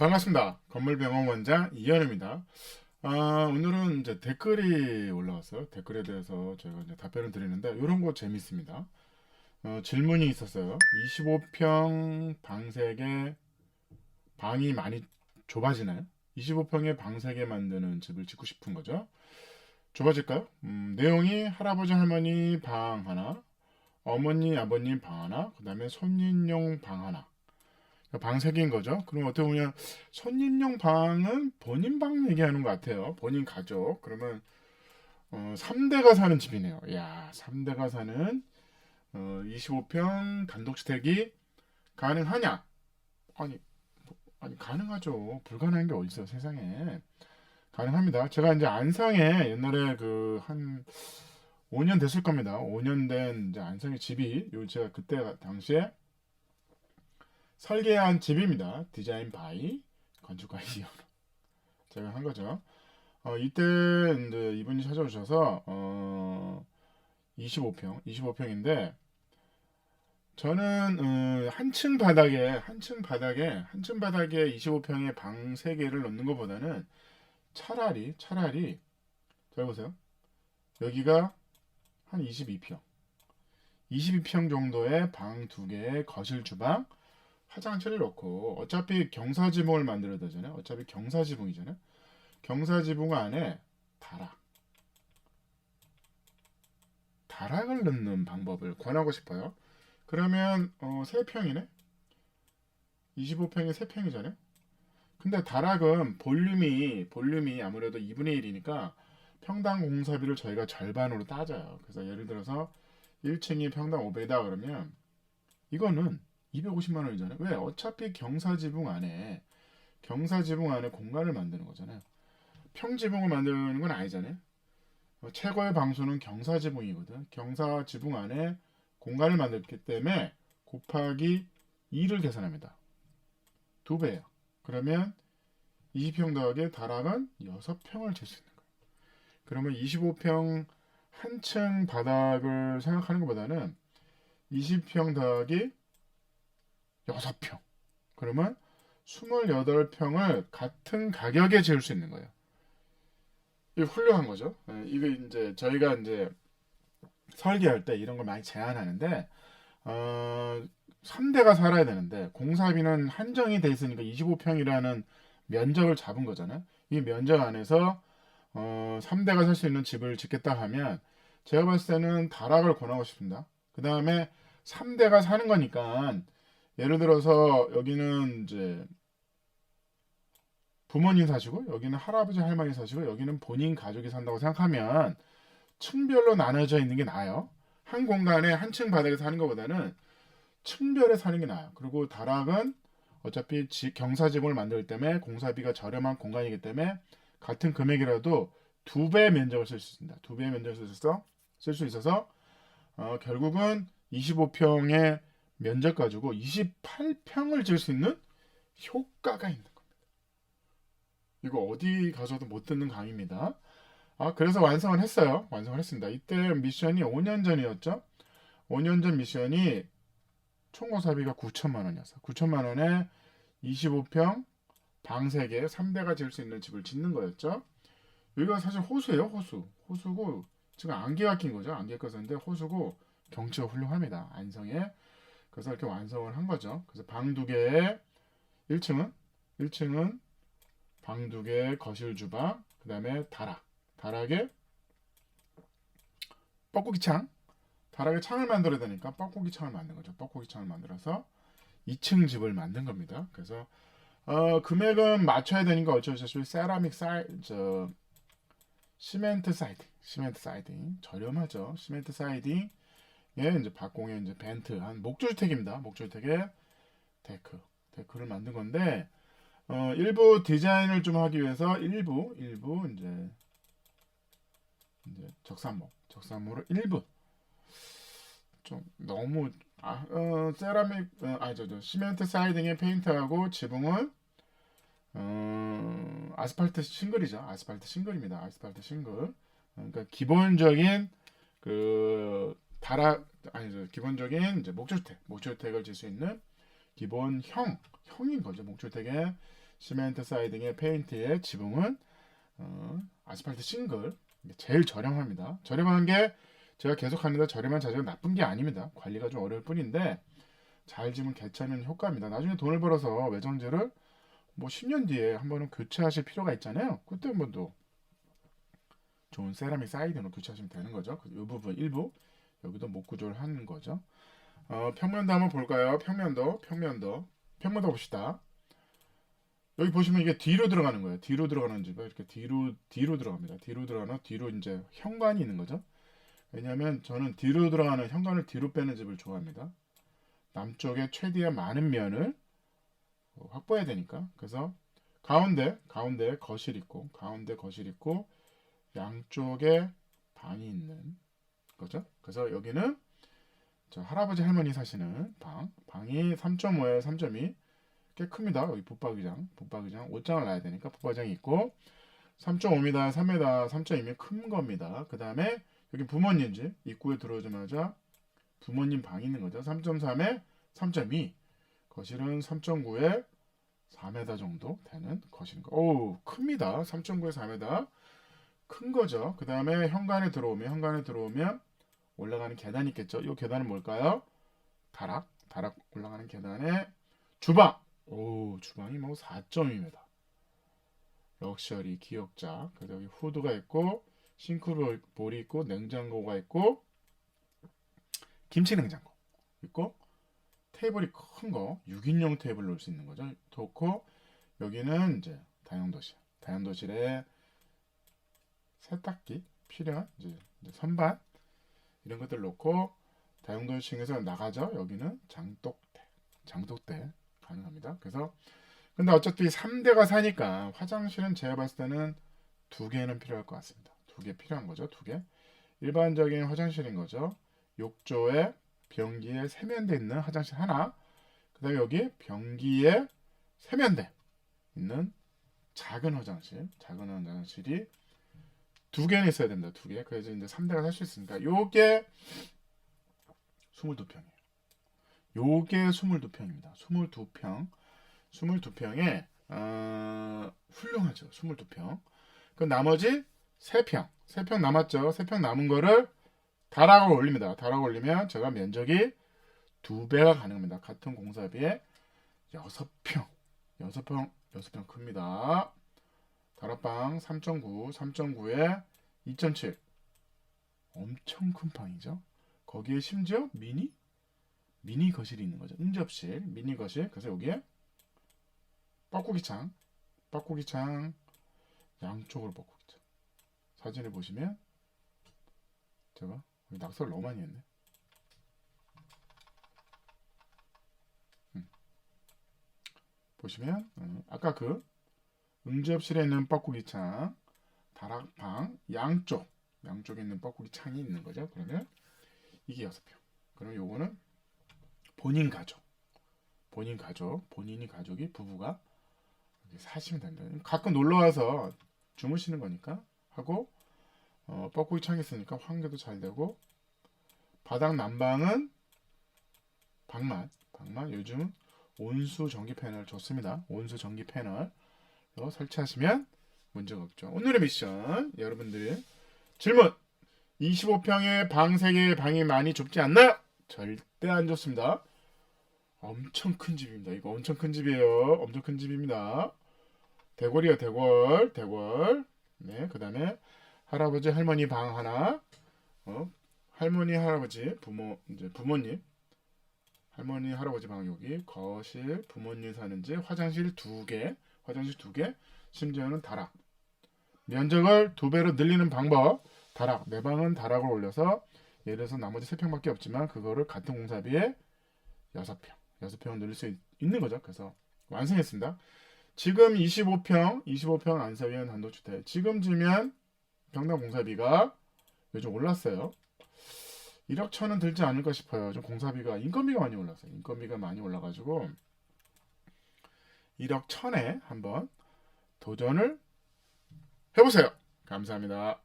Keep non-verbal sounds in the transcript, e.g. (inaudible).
반갑습니다. 건물병원 원장 이현우입니다. 아, 오늘은 이제 댓글이 올라왔어요. 댓글에 대해서 제가 이제 답변을 드리는데 이런 거 재밌습니다. 어, 질문이 있었어요. 25평 방 3개 방이 많이 좁아지나요? 25평에 방 3개 만드는 집을 짓고 싶은 거죠. 좁아질까요? 음, 내용이 할아버지 할머니 방 하나, 어머니 아버님 방 하나, 그 다음에 손님용 방 하나. 방 3개인 거죠. 그럼 어떻게 보면 손님용 방은 본인 방 얘기하는 것 같아요. 본인 가족. 그러면 어, 3대가 사는 집이네요. 야, 3대가 사는 어, 25평 단독주택이 가능하냐? 아니, 뭐, 아니 가능하죠. 불가능한 게 어딨어 세상에. 가능합니다. 제가 이제 안상에 옛날에 그 한 5년 됐을 겁니다. 5년 된 이제 안상에 집이 요 제가 그때 당시에 설계한 집입니다. 디자인 바이 건축가 (laughs) 이현우 제가 한 거죠. 어, 이때 이제 이분이 찾아오셔서 어, 25평, 25평인데 저는 어, 한층 바닥에 한층 바닥에 한층 바닥에 25평의 방 3개를 넣는 것보다는 차라리 차라리 잘 보세요. 여기가 한 22평. 22평 정도의 방 2개의 거실 주방 화장실을 넣고 어차피 경사지붕을 만들어야 되잖아요. 어차피 경사지붕이잖아요. 경사지붕 안에 다락 다락을 넣는 방법을 권하고 싶어요. 그러면 어, 3평이네? 25평이 3평이잖아요. 근데 다락은 볼륨이 볼륨이 아무래도 2분의 1이니까 평당 공사비를 저희가 절반으로 따져요. 그래서 예를 들어서 1층이 평당 500이다 그러면 이거는 250만 원이잖아요. 왜? 어차피 경사지붕 안에 경사지붕 안에 공간을 만드는 거잖아요. 평지붕을 만드는 건 아니잖아요. 어, 최고의 방수는 경사지붕이거든. 경사지붕 안에 공간을 만들기 때문에 곱하기 2를 계산합니다. 두 배예요. 그러면 20평 더하기 다락은 6평을 질수 있는 거예요. 그러면 25평 한 층 바닥을 생각하는 것보다는 20평 더하기 6평. 그러면 28평을 같은 가격에 지을 수 있는 거예요. 이게 훌륭한 거죠. 예, 이거 이제 저희가 이제 설계할 때 이런 걸 많이 제안하는데 어, 3대가 살아야 되는데 공사비는 한정이 돼 있으니까 25평이라는 면적을 잡은 거잖아요. 이 면적 안에서 어, 3대가 살 수 있는 집을 짓겠다 하면 제가 봤을 때는 다락을 권하고 싶습니다. 그 다음에 3대가 사는 거니까 예를 들어서 여기는 이제 부모님 사시고 여기는 할아버지 할머니 사시고 여기는 본인 가족이 산다고 생각하면 층별로 나눠져 있는 게 나아요. 한 공간에 한 층 바닥에 사는 것보다는 층별에 사는 게 나아요. 그리고 다락은 어차피 지- 경사지붕을 만들 때문에 공사비가 저렴한 공간이기 때문에 같은 금액이라도 두 배 면적을 쓸 수 있습니다. 두 배의 면적을 쓸수 쓸수 있어서 어, 결국은 25평의 면적 가지고 28평을 지을 수 있는 효과가 있는 겁니다. 이거 어디 가서도 못 듣는 강의입니다. 아, 그래서 완성을 했어요. 완성을 했습니다. 이때 미션이 5년 전이었죠. 5년 전 미션이 총고사비가 9천만 원이었어요. 9천만 원에 25평 방 3개 3대가 지을 수 있는 집을 짓는 거였죠. 여기가 사실 호수예요, 호수. 호수고 지금 안개가 낀 거죠. 안개가 꼈었는데 호수고 경치가 훌륭합니다. 안성에. 그래서 이렇게 완성을 한 거죠. 그래서 방 두 개에 1층은 1층은 방 두 개 거실 주방, 그 다음에 다락. 다락에 뻐꾸기 창. 다락에 창을 만들어야 되니까 뻐꾸기 창을 만든 거죠. 뻐꾸기 창을 만들어서 2층 집을 만든 겁니다. 그래서 어, 금액은 맞춰야 되니까 어쩔 수 없이 세라믹 사이 저 시멘트 사이딩, 시멘트 사이딩 저렴하죠. 시멘트 사이딩 예, 이제 박공에 이제 벤트 한 목조주택입니다. 목조주택에 데크, 데크를 만든 건데 어, 일부 디자인을 좀 하기 위해서 일부 일부 이제 이제 적산목, 적산목을 일부 좀 너무 아, 어, 세라믹 어, 아니 저, 저 시멘트 사이딩에 페인트하고 지붕은 어, 아스팔트 싱글이죠. 아스팔트 싱글입니다. 아스팔트 싱글. 그러니까 기본적인 그 다락 아니죠 기본적인 이제 목주택 목주택을 질 수 있는 기본형 형인 거죠 목주택에 시멘트 사이딩의 페인트의 지붕은 어, 아스팔트 싱글 제일 저렴합니다. 저렴한 게 제가 계속합니다. 저렴한 자재가 나쁜 게 아닙니다. 관리가 좀 어려울 뿐인데 잘 지면 괜찮은 효과입니다. 나중에 돈을 벌어서 외정재를 뭐 10년 뒤에 한 번은 교체하실 필요가 있잖아요. 그때 한번더 좋은 세라믹 사이드로 교체하시면 되는 거죠. 그이 부분 일부 여기도 목 구조를 하는 거죠. 어, 평면도 한번 볼까요? 평면도, 평면도, 평면도 봅시다. 여기 보시면 이게 뒤로 들어가는 거예요. 뒤로 들어가는 집에 이렇게 뒤로 뒤로 들어갑니다. 뒤로 들어가는 뒤로 이제 현관이 있는 거죠. 왜냐하면 저는 뒤로 들어가는 현관을 뒤로 빼는 집을 좋아합니다. 남쪽에 최대한 많은 면을 어, 확보해야 되니까. 그래서 가운데 가운데 거실 있고 가운데 거실 있고 양쪽에 방이 있는 거죠. 그래서 여기는 저 할아버지 할머니 사시는 방 방이 3.5에 3.2 꽤 큽니다. 여기 붙박이장, 붙박이장 옷장을 놔야 되니까 붙박이장이 있고 3.5m, 3m, 3.2면 큰 겁니다. 그 다음에 여기 부모님 집 입구에 들어오자마자 부모님 방이 있는 거죠. 3.3에 3.2 거실은 3.9에 4m 정도 되는 거실인 거. 오 큽니다. 3.9에 4m 큰 거죠. 그 다음에 현관에 들어오면 현관에 들어오면 올라가는 계단이 있겠죠. 이 계단은 뭘까요? 다락, 다락 올라가는 계단에 주방. 오, 주방이 뭐 4.2m. 럭셔리 기역자. 그래서 여기 후드가 있고 싱크볼이 있고 냉장고가 있고 김치 냉장고 있고 테이블이 큰 거 6인용 테이블 놓을 수 있는 거죠. 좋고 여기는 이제 다용도실. 다용도실에 세탁기 필요한 이제 선반 이런 것들 놓고 다용도실에서 나가죠. 여기는 장독대, 장독대 가능합니다. 그래서 근데 어차피 3대가 사니까 화장실은 제가 봤을 때는 두 개는 필요할 것 같습니다. 두 개 필요한 거죠. 두 개. 일반적인 화장실인 거죠. 욕조에 변기에 세면대 있는 화장실 하나. 그다음에 여기 변기에 세면대 있는 작은 화장실, 작은 화장실이 두 개는 있어야 됩니다. 두 개. 그래서 이제 3대가 살 수 있으니까 요게 22평이에요. 요게 22평입니다. 22평. 22평에 어, 훌륭하죠. 22평. 그 나머지 3평. 3평 남았죠. 3평 남은 거를 다락을 올립니다. 다락 올리면 제가 면적이 두 배가 가능합니다. 같은 공사비에 6평. 6평, 6평 큽니다. 다락방 3.9, 3.9에 2.7. 엄청 큰 방이죠. 거기에 심지어 미니 미니 거실이 있는 거죠. 응접실, 미니 거실. 그래서 여기에 뻐꾸기 창, 뻐꾸기 창 양쪽으로 뻐꾸기 창. 사진을 보시면 제가 낙서를 너무 많이 했네. 음. 보시면 음, 아까 그 응접실에 있는 뻐꾸기 창, 다락방 양쪽 양쪽에 있는 뻐꾸기 창이 있는 거죠. 그러면 이게 여섯 평. 그럼 요거는 본인 가족, 본인 가족, 본인이 가족이 부부가 사시면 된다. 가끔 놀러 와서 주무시는 거니까 하고 어, 뻐꾸기 창이 있으니까 환기도 잘 되고 바닥 난방은 방만, 방만 요즘 온수 전기 패널 좋습니다. 온수 전기 패널 로 설치하시면 문제가 없죠. 오늘의 미션 여러분들 질문 25평에 방 3개 방이 많이 좁지 않나요? 절대 안 좋습니다. 엄청 큰 집입니다. 이거 엄청 큰 집이에요. 엄청 큰 집입니다. 대궐이요, 대궐, 대궐. 네, 그 다음에 할아버지, 할머니 방 하나. 어, 할머니, 할아버지, 부모, 이제 부모님. 할머니, 할아버지 방 여기. 거실, 부모님 사는 집, 화장실 두 개. 화장실 두 개. 심지어는 다락. 면적을 두 배로 늘리는 방법. 다락. 내 방은 다락을 올려서 예를 들어서 나머지 세 평밖에 없지만 그거를 같은 공사비에 여섯 평, 여섯 평을 늘릴 수 있, 는 거죠. 그래서 완성했습니다. 지금 25평, 25평 안사위원 단독주택. 지금 지면 평당 공사비가 요즘 올랐어요. 1억 천은 들지 않을까 싶어요. 좀 공사비가 인건비가 많이 올랐어요. 인건비가 많이 올라가지고 1억 천에 한번 도전을 해보세요. 감사합니다.